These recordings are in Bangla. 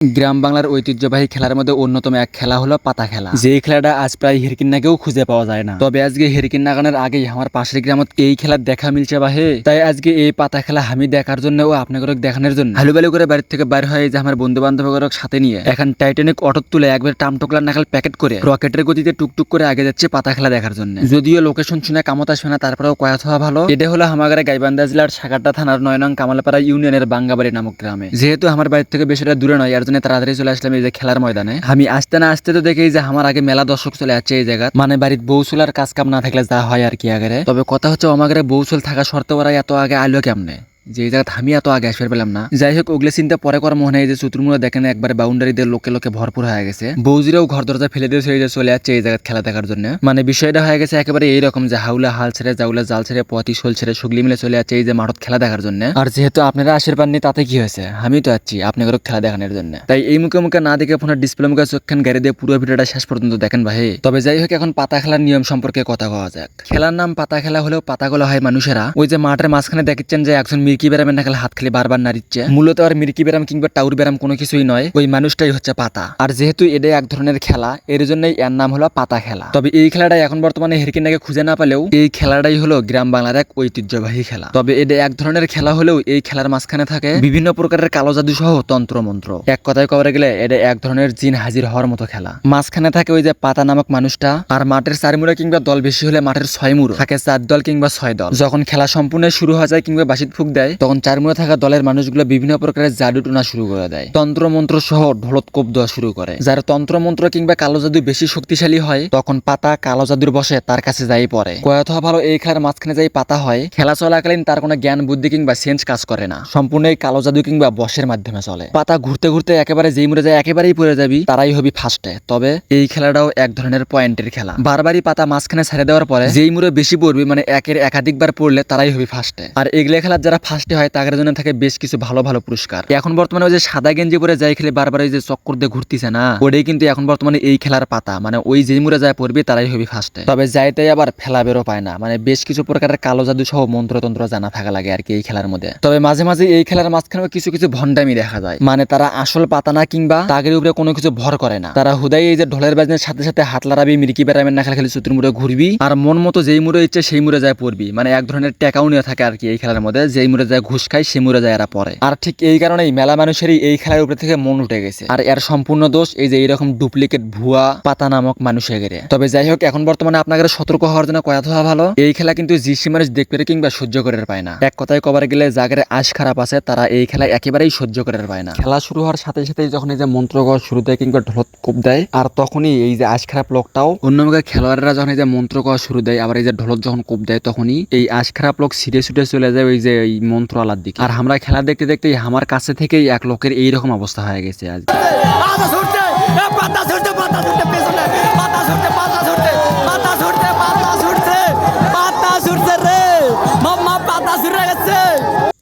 গ্রাম বাংলার ঐতিহ্যবাহী খেলার মধ্যে অন্যতম এক খেলা হলো পাতা খেলা। যে খেলাটা আজ প্রায় হিরকিন্নাকেও খুঁজে পাওয়া যায় না। তবে আজকে হিরকিন্না গানের আগেই আমার পাশের গ্রামত এই খেলার দেখা মিলছে বাহে তাই আজকে এই পাতা খেলা আমি দেখার জন্য ও আপনাদের দেখানোর জন্য। হালু বালু করে বাড়ির থেকে বাইর হয়ে যে আমার বন্ধু বান্ধব সাথে নিয়ে এখন টাইটানিক অটো তুলে একবার টামটোকলার নাকাল প্যাকেট করে রকেটের গতিতে টুকটুক করে আগে যাচ্ছে পাতা খেলা দেখার জন্য। যদিও লোকেশন শুনে কামত আসবে না, তারপরেও কয়াত হওয়া ভালো। এটা হলো আমার গাইবান্ধা জেলার সাগারটা থানার নয় নং কামালপাড়া ইউনিয়নের বাঙ্গাবাড়ি নামক গ্রামে। যেহেতু আমার বাড়ির থেকে বেশিটা দূরে নয় জন্য তাড়াতাড়ি চলে আসলাম এই যে খেলার ময়দানে। আমি আসতে না আসতে তো দেখি যে আমার আগে মেলা দর্শক চলে আসছে এই জায়গা মানে বাড়ির বৌসুলার কাজ কাম না থাকলে যা হয় আর কি আগে তবে কথা হচ্ছে আমার বৌসুল থাকা শর্ত ওরা এত আগে আলো কেমনে? যে এই জায়গায় এত আগে আসতে পেলাম না। যাই হোক, ওগুলো চিন্তা পরে করার মনে হয় যে চতুর্মুড়া দেখেন একবারে বাউন্ডারি দিয়ে লোকে লোকে ভরপুর হয়ে গেছে। বৌজিরাও ঘর দরজা ফেলে দিয়ে যায়- চলে যাচ্ছে এই জায়গায় খেলা দেখার জন্য। মানে বিষয়টা হয়ে গেছে একেবারে এইরকম যে হাউলা হাল ছেড়ে, জাউলা জাল ছেড়ে পতি শোল ছেড়ে, সুগলি মিলে চলে যাচ্ছে এই যে মাঠত খেলা দেখার জন্য। আর যেহেতু আপনারা আশীর্বাদ নেই তাতে কি হয়েছে? আমি তো আছি আপনাদেরও খেলা দেখানোর জন্য। তাই এই মুখে মুখে না দেখে ফোনের ডিসপ্লে মুখে চোখখান গাড়ি দিয়ে পুরো ভিডিওটা শেষ পর্যন্ত দেখেন ভাই। তবে যাই হোক, এখন পাতা খেলার নিয়ম সম্পর্কে কথা কওয়া যাক। খেলার নাম পাতা খেলা হলেও পাতাগুলো হয় মানুষেরা। ওই যে মাঠের মাঝখানে দেখছেন যে একজন মির্কি ব্যারামের নাকাল হাত খালি বারবার নাড়িচ্ছে। মূলত আর মির্কি ব্যারাম কিংবা টাউর ব্যারাম কোনো কিছুই নয়, ওই মানুষটাই হচ্ছে পাতা। আর যেহেতু এটা এক ধরনের খেলা, এর জন্যই এর নাম হলো পাতা খেলা। তবে এই খেলাটাই এখন বর্তমানে হেরকিনাকে খুঁজে না পেলেও এই খেলাটাই হলো গ্রাম বাংলার এক ঐতিহ্যবাহী খেলা। তবে এটা এক ধরনের খেলা হলেও এই খেলার মাঝখানে থাকে বিভিন্ন প্রকারের কালো জাদু সহ তন্ত্র মন্ত্র এক কথায় কবরে গেলে এটা এক ধরনের জিন হাজির হওয়ার মতো খেলা। মাঝখানে থাকে ওই যে পাতা নামক মানুষটা, আর মাঠের চার মুড়া কিংবা দল বেশি হলে মাঠের ছয় মুড়ো, থাকে চার দল কিংবা ছয় দল। যখন খেলা সম্পূর্ণ শুরু হয়ে যায় কিংবা বাসিত ফুক দেয়, তখন চার মুড়ে থাকা দলের মানুষগুলো বিভিন্ন প্রকারের জাদু টুনা শুরু করে দেয়। তন্ত্র মন্ত্র সহ ঢোলত কোপ দেওয়া শুরু করে। যার তন্ত্র মন্ত্র কিংবা কালো জাদু বেশি শক্তিশালী হয়, তখন পাতা কালো জাদুর বসে তার কাছে যাই পড়ে। কয়াত ভালো এই খেলার মাঝখানে যাই পাতা হয়, খেলা চলাকালীন তার কোনো জ্ঞান, বুদ্ধি কিংবা সেন্স কাজ করে না। সম্পূর্ণ এই কালো জাদু কিংবা বসের মাধ্যমে চলে। পাতা ঘুরতে ঘুরতে একেবারে যেই মরে যায় একেবারেই পড়ে যাবি, তারাই হবি ফার্স্টে তবে এই খেলাটাও এক ধরনের পয়েন্টের খেলা। বারবারই পাতা মাঝখানে ছেড়ে দেওয়ার পরে যেই মুরে বেশি পড়বি মানে একের একাধিকবার পড়লে তারাই হবি ফার্স্টে আর এগুলো খেলার যারা ফার্স্টে হয় তাদের জন্য থাকে বেশ কিছু ভালো ভালো পুরস্কার। এখন বর্তমানে ওই যে সাদা গেঞ্জি পরে যাই খেলে বারবার ওই যে চক্কর দিয়ে ঘুরতিছে না, ওটাই কিন্তু এখন বর্তমানে এই খেলার পাতা। মানে ওই যেই মুরে যায় পড়বি, তারাই হবি ফার্স্টে। তবে যাইতে আবার ফেলা বেরো পায় না। মানে বেশ কিছু প্রকারের কালো জাদু সহ মন্ত্রতন্ত্র জানা থাকা লাগে আর কি এই খেলার মধ্যে। তবে মাঝে মাঝে এই খেলার মাঝখানে কিছু কিছু ভণ্ডামি দেখা যায়। মানে তারা আসল পাতা না কিংবা তাগের উপরে কোনো কিছু ভর করে না। তারা হুদাই এই যে ঢোলের বাজনের সাথে সাথে হাত লারাবি মিরকি বেড়ামের না খেলা খেলে চতুর মুড়ে ঘুরবি, আর মন মতো যেই মুড়ে ইচ্ছে সেই মুড়ে যায় পড়বি। মানে এক ধরনের টেকাও নিয়ে থাকে আর কি এই খেলার মধ্যে, যেই মুড়ে যায়, ঘুষ খায় সেই মুড়ে যায়, এরা পরে। আর ঠিক এই কারণেই মেলা মানুষেরই এই খেলার উপরে থেকে মন উঠে গেছে। আর এর সম্পূর্ণ দোষ এই যে এইরকম ডুপ্লিকেট ভুয়া পাতা নামক মানুষের গেরে তবে যাই হোক, এখন বর্তমানে আপনাদের সতর্ক হওয়ার জন্য কয়া হওয়া ভালো। এই খেলা কিন্তু জিসি মানুষ দেখতে কিংবা সহ্য করে পায় না। এক কথায় কবার গেলে জাগারে আশ খারাপ আছে, তারা এই খেলা একেবারেই সহ্য করে পায় না। খেলা শুরু হওয়ার সাথে সাথে যখন এই যে মন্ত্র গড় শুরু দেয় কিংবা ঢোলত কোপ দেয়, আর তখনই এই যে আশ খারাপ লোকটাও, অন্যমুখে খেলোয়াড়রা যখন এই যে মন্ত্র করা শুরু দেয়, আবার এই যে ঢোলত যখন কোপ দেয়, তখনই এই আশ খারাপ লোক ছিটে ছুটে চলে যায় ওই যে এই মন্ত্র দিকে। আর আমরা খেলা দেখতে দেখতে আমার কাছে থেকেই এক লোকের এইরকম অবস্থা হয়ে গেছে আজ। পাতা ঝরতে পাতা ঝরতে পাতা ছুটছে পেছনে পাতা ঝরতে পাতা ঝরতে পাতা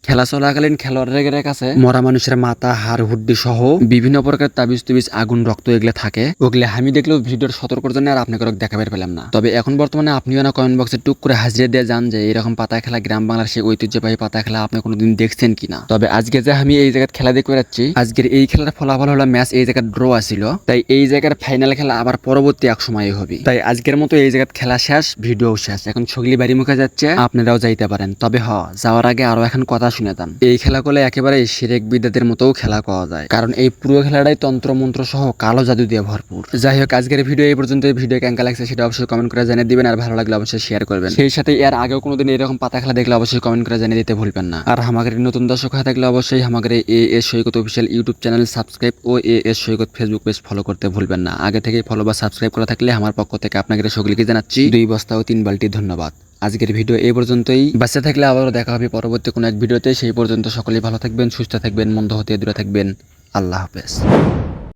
খেলা চলাকালীন খেলোয়াড়ের কাছে মরা মানুষের মাথা, হাড়, হুড্ডি সহ বিভিন্ন প্রকার তাবিজ তুবিজ, আগুন, রক্ত এগুলো থাকে। ওগুলো আমি দেখলেও ভিডিওর সতর্কর জন্য আর আপনাকে দেখাবে পেলাম না। তবে এখন বর্তমানে আপনিও না কমেন্ট বক্সে টুক করে হাজিরে দিয়ে যান যে এরকম পাতা খেলা, গ্রাম বাংলার সেই ঐতিহ্যবাহী পাতা খেলা আপনি কোনোদিন দেখছেন কিনা। তবে আজকে যে আমি এই জায়গায় খেলা দেখতে যাচ্ছি আজকের এই খেলার ফলাফল হলো ম্যাচ এই জায়গায় ড্র আসিল তাই এই জায়গার ফাইনাল খেলা আবার পরবর্তী এক সময় হবে। তাই আজকের মতো এই জায়গায় খেলা শেষ, ভিডিও শেষ। এখন ছগলি বাড়ি মুখে যাচ্ছে, আপনারাও যাইতে পারেন। তবে হ, যাওয়ার আগে আরও এখন কথা শুনে যান এই খেলা করলে একেবারে সিরেক বিদ্যাদের মতোও খেলা করা যায়। কারণ এই পুরো খেলাটাই তন্ত্র মন্ত্র সহ কালো জাদু দিয়ে ভরপুর। যাই হোক, আজকের ভিডিও এই পর্যন্ত ভিডিও কেমন লাগছে সেটা অবশ্যই কমেন্ট করে জানিয়ে দিবেন। আর ভালো লাগলে অবশ্যই শেয়ার করবেন। সেই সাথে এর আগেও কোনোদিন এরকম পাতা খেলা দেখলে অবশ্যই কমেন্ট করে জানিয়ে দিতে ভুলবেন না। আর আমাদের নতুন দর্শক হয়ে থাকলে অবশ্যই আমাদের A S Saikat official YouTube channel subscribe O A S Saikat Facebook page follow করতে ভুলবেন না। আগে থেকে ফলো বা সাবস্ক্রাইব করা থাকলে আমার পক্ষ থেকে আপনাদের সকলকে জানাচ্ছি। দুই বস্তা ও তিন বালতি ধন্যবাদ। আজকের ভিডিও এই পর্যন্তই। বাচ্চা থাকলে আবারও দেখা হবে পরবর্তী কোনো এক ভিডিওতে। সেই পর্যন্ত সকলেই ভালো থাকবেন, সুস্থ থাকবেন মন্দ হতে দূরে থাকবেন। আল্লাহ হাফেজ।